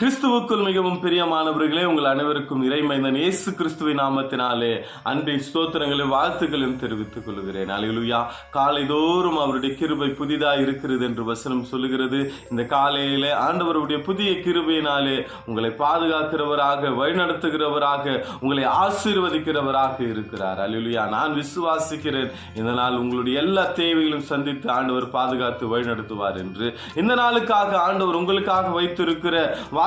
கிறிஸ்துவுக்குள் மிகவும் பிரியமானவர்களே உங்கள் அனைவருக்கும் இறைமைந்தன் இயேசு கிறிஸ்துவின் நாமத்தினாலே அன்பின் ஸ்தோத்திரங்களையும் வாழ்த்துக்களையும் தெரிவித்துக் கொள்கிறேன். அலையிலுயா காலைதோறும் அவருடைய கிருபை புதிதாக இருக்கிறது என்று வசனம் சொல்லுகிறது. இந்த காலையிலே ஆண்டவருடைய புதிய கிருபையினாலே உங்களை பாதுகாக்கிறவராக வழிநடத்துகிறவராக உங்களை ஆசீர்வதிக்கிறவராக இருக்கிறார். அலையிலுயா நான் விசுவாசிக்கிறேன். இந்த நாள் உங்களுடைய எல்லா தேவைகளும் சந்தித்து ஆண்டவர் பாதுகாத்து வழிநடத்துவார் என்று. இந்த நாளுக்காக ஆண்டவர் உங்களுக்காக வைத்திருக்கிற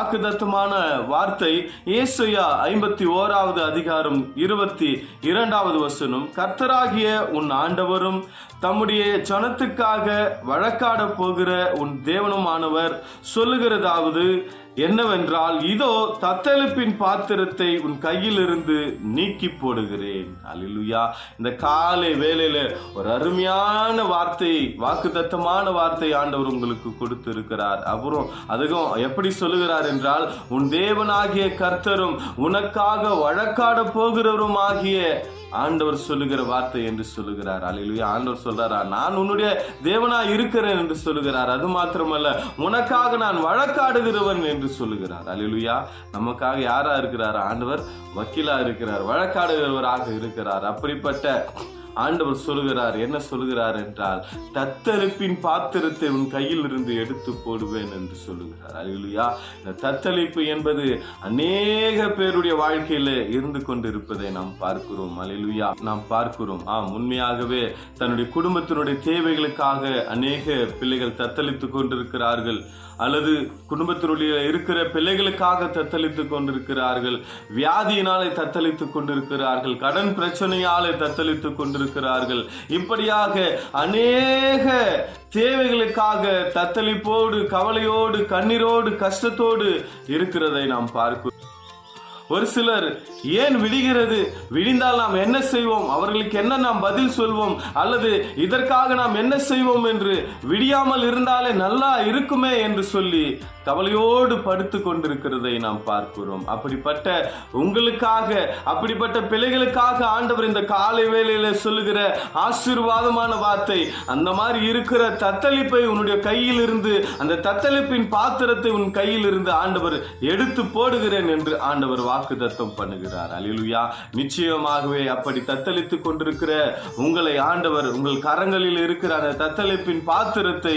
வாக்குதத்தமான வார்த்தை ஏசையா ஐம்பத்தி ஓராவது அதிகாரம் இருபத்தி இரண்டாவது வசனம் கர்த்தராகிய உன் ஆண்டவரும் தம்முடைய ஜனத்துக்காக வழக்காட போகிற உன் தேவனுமானவர் சொல்லுகிறதாவது என்னவென்றால் இதோ தத்தெழுப்பின் பாத்திரத்தை உன் கையிலிருந்து நீக்கி போடுகிறேன். அலிலுயா இந்த காலை வேலையில ஒரு அருமையான வார்த்தை வாக்குத்தத்தமான வார்த்தை ஆண்டவர் உங்களுக்கு கொடுத்து இருக்கிறார் அப்புறம் அதுவும் எப்படி சொல்லுகிறார் என்றால் உன் தேவனாகிய கர்த்தரும் உனக்காக வழக்காட போகிறவரும் ஆகிய ஆண்டவர் சொல்லுகிற வார்த்தை என்று சொல்லுகிறார். அல்லேலூயா ஆண்டவர் சொல்றாரா நான் உன்னுடைய தேவனா இருக்கிறேன் என்று சொல்லுகிறார். அது மாத்திரமல்ல உனக்காக நான் வழக்காடுகிறவன் என்று சொல்லுகிறார். அலிலுயா நமக்காக யாரா இருக்கிறார்? ஆண்டவர் வக்கீலா இருக்கிறார். வழக்காடுகிறவராக இருக்கிறார். அப்படிப்பட்ட ஆண்டவர் சொல்கிறார் என்ன சொல்கிறார் என்றால் தத்தளிப்பின் பாத்திரத்தை உன் கையில் இருந்து எடுத்து போடுவேன் என்று சொல்லுகிறார். அல்லேலூயா. இந்த தத்தளிப்பு என்பது அநேக பேருடைய வாழ்க்கையில இருந்து கொண்டு இருப்பதை நாம் பார்க்கிறோம். அல்லேலூயா. நாம் பார்க்கிறோம். ஆம் உண்மையாகவே தன்னுடைய குடும்பத்தினுடைய தேவைகளுக்காக அநேக பிள்ளைகள் தத்தளித்துக் கொண்டிருக்கிறார்கள். அல்லது குடும்பத்தினுடைய இருக்கிற பிள்ளைகளுக்காக தத்தளித்துக் கொண்டிருக்கிறார்கள். வியாதியினாலே தத்தளித்துக் கொண்டிருக்கிறார்கள். கடன் பிரச்சனையாலே தத்தளித்துக் கொண்டிருக்கிறார்கள். இப்படியாக அநேக தேவைகளுக்காக தத்தளிப்போடு கவலையோடு கண்ணீரோடு கஷ்டத்தோடு இருக்கிறதை நாம் பார்க்கிறோம். ஒரு சிலர் ஏன் விடுகிறது? விடிந்தால் நாம் என்ன செய்வோம்? அவர்களுக்கு என்ன நாம் பதில் சொல்வோம்? அல்லது இதற்காக நாம் என்ன செய்வோம் என்று விடியாமல் இருந்தாலே நல்லா இருக்குமே என்று சொல்லி கவலையோடு படுத்து கொண்டிருக்கிறதை நாம் பார்க்கிறோம். அப்படிப்பட்ட உங்களுக்காக அப்படிப்பட்ட பிள்ளைகளுக்காக ஆண்டவர் இந்த காலை வேளையில சொல்லுகிற ஆசீர்வாதமான வார்த்தை அந்த மாதிரி இருக்கிற தத்தளிப்பை உன்னுடைய கையில் இருந்து அந்த தத்தளிப்பின் பாத்திரத்தை உன் கையில் இருந்து ஆண்டவர் எடுத்து போடுகிறேன் என்று ஆண்டவர் வாக்கு தத்தம் பண்ணுகிறார். அலிலுயா நிச்சயமாகவே அப்படி தத்தளித்துக் கொண்டிருக்கிற உங்களை ஆண்டவர் உங்கள் கரங்களில் இருக்கிற அந்த தத்தளிப்பின் பாத்திரத்தை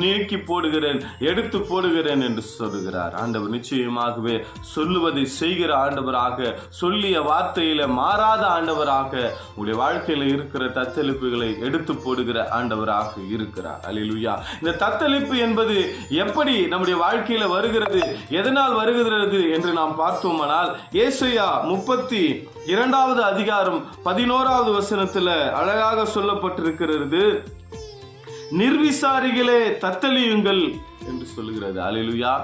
நீக்கி போடுகிறேன் எடுத்து போடுகிறேன் இருக்கிறேன் என்று சொல்லுகிறார். ஆண்டவர் நிச்சயமாகவே சொல்லுவதை செய்கிற ஆண்டவராக சொல்லிய வார்த்தையில மாறாத ஆண்டவராக உங்களுடைய வாழ்க்கையில இருக்கிற தத்தளிப்புகளை எடுத்து போடுகிற ஆண்டவராக இருக்கிறார். அலிலுயா இந்த தத்தளிப்பு என்பது எப்படி நம்முடைய வாழ்க்கையில வருகிறது எதனால் வருகிறது என்று நாம் பார்த்தோமானால் ஏசையா முப்பத்தி இரண்டாவது அதிகாரம் பதினோராவது வசனத்துல அழகாக சொல்லப்பட்டிருக்கிறது. நிர்விசாரிகளே தத்தளியுங்கள் என்று சொல்லுகிறது. அலிலுயா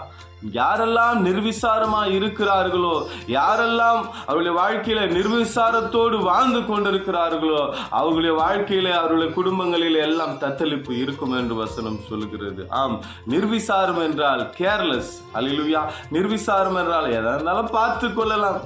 யாரெல்லாம் நிர்விசாரமா இருக்கிறார்களோ யாரெல்லாம் அவருடைய வாழ்க்கையில நிர்விசாரத்தோடு வாழ்ந்து கொண்டிருக்கிறார்களோ அவர்களுடைய வாழ்க்கையில அவருடைய குடும்பங்களில் எல்லாம் தத்தளிப்பு இருக்கும் என்று வசனம் சொல்லுகிறது. ஆம் நிர்விசாரம் என்றால் கேர்லெஸ் அலிலுயா நிர்விசாரம் என்றால் எதா இருந்தாலும் பார்த்து கொள்ளலாம்.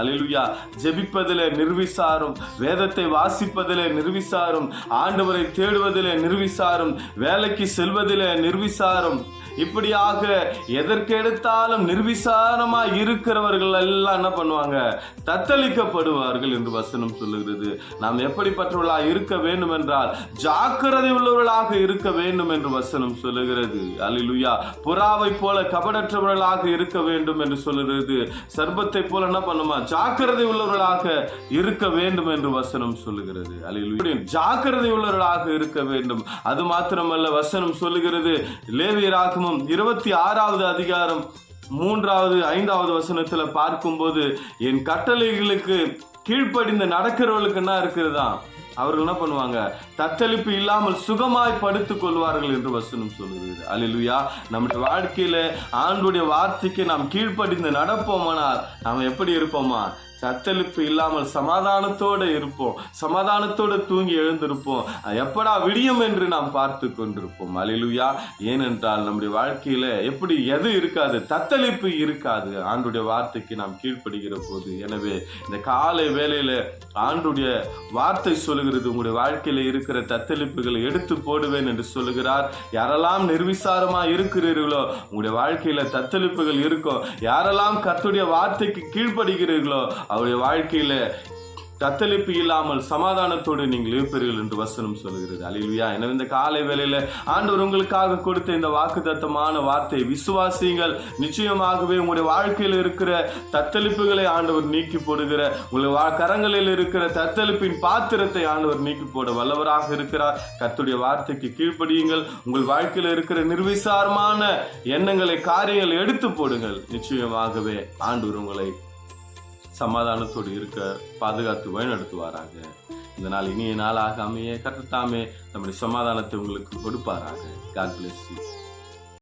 அலிலுயா ஜெபிப்பதிலே நிர்விசாரம். வேதத்தை வாசிப்பதிலே நிர்விசாரும். ஆண்டவரை தேடுவதிலே நிர்விசாரும். வேலைக்கு செல்வதிலே நிர்விசாரும். இப்படியாக எதற்கெடுத்தாலும் நிர்விசாரமா இருக்கிறவர்கள் எல்லாம் என்ன பண்ணுவாங்க? தத்தளிக்கப்படுவார்கள் என்று வசனம் சொல்லுகிறது. நாம் எப்படிப்பட்டவர்களாக இருக்க வேண்டும் என்றால் ஜாக்கிரதை உள்ளவர்களாக இருக்க வேண்டும் என்று வசனம் சொல்லுகிறது. அலிலுயா புறாவை போல கபடற்றவர்களாக இருக்க வேண்டும் என்று சொல்லுகிறது. சர்பத்தை போல என்ன பண்ணுமா? ஜாக்கிரதை உள்ளவர்களாக இருக்க வேண்டும் என்று வசனம் சொல்லுகிறது. அலிலுயா ஜாக்கிரதை உள்ளவர்களாக இருக்க வேண்டும். அது மாத்திரமல்ல வசனம் சொல்லுகிறது. லேவியராகமும் இருபத்தி ஆறாவது அதிகாரம் மூன்றாவது ஐந்தாவது வசனத்துல பார்க்கும்போது என் கட்டளைகளுக்கு கீழ்ப்படிந்து நடக்கிறவர்களுக்கு என்ன இருக்குதுதான் அவர்கள் என்ன பண்ணுவாங்க? தத்தளிப்பு இல்லாமல் சுகமாய் படுத்துக் கொள்வார்கள் என்று வசனம் சொல்லுகிறது. அலிலுயா நம்முடைய வாழ்க்கையில ஆண்டுடைய வார்த்தைக்கு நாம் கீழ்ப்படிந்து நடப்போமானால் நாம் எப்படி இருப்போமா? தத்தளிப்பு இல்லாமல் சமாதானத்தோடு இருப்போம். சமாதானத்தோடு தூங்கி எழுந்திருப்போம். எப்படா விடியும் என்று நாம் பார்த்து கொண்டிருப்போம். அலிலுயா ஏனென்றால் நம்முடைய வாழ்க்கையில எப்படி எது இருக்காது தத்தளிப்பு இருக்காது. ஆண்டுடைய வார்த்தைக்கு நாம் கீழ்ப்படுகிற போது. எனவே இந்த காலை வேலையில் ஆண்டுடைய வார்த்தை சொல்லுகிறது உங்களுடைய வாழ்க்கையில் இருக்கிற தத்தளிப்புகளை எடுத்து போடுவேன் என்று சொல்லுகிறார். யாரெல்லாம் நிர்விசாரமா இருக்கிறீர்களோ உங்களுடைய வாழ்க்கையில் தத்தளிப்புகள் இருக்கும். யாரெல்லாம் கத்துடைய வார்த்தைக்கு கீழ்ப்படுகிறீர்களோ அவருடைய வாழ்க்கையில தத்தளிப்பு இல்லாமல் சமாதானத்தோடு நீங்கள் இருப்பீர்கள் என்று வசனம் சொல்கிறது அழிவியா எனவே இந்த காலை வேளையில் ஆண்டவர் உங்களுக்காக கொடுத்த இந்த வாக்குதத்தமான வார்த்தை விசுவாசியுங்கள். நிச்சயமாகவே உங்களுடைய வாழ்க்கையில் இருக்கிற தத்தளிப்புகளை ஆண்டவர் நீக்கி போடுகிற உங்களுடைய வா- கரங்களில் இருக்கிற தத்தளிப்பின் பாத்திரத்தை ஆண்டவர் நீக்கி போட வல்லவராக இருக்கிறார். கத்துடைய வார்த்தைக்கு கீழ்ப்படியுங்கள். உங்கள் வாழ்க்கையில் இருக்கிற நிர்விசாரமான எண்ணங்களை காரியங்களை எடுத்து போடுங்கள். நிச்சயமாகவே ஆண்டவர் உங்களை சமாதானத்தோடு இருக்க பாதுகாத்து வழிநடத்துவாராக. இந்த நாள் இனிய நாளாக அமைய கற்றுத்தாமே நம்முடைய சமாதானத்தை உங்களுக்கு கொடுப்பாராக. God bless you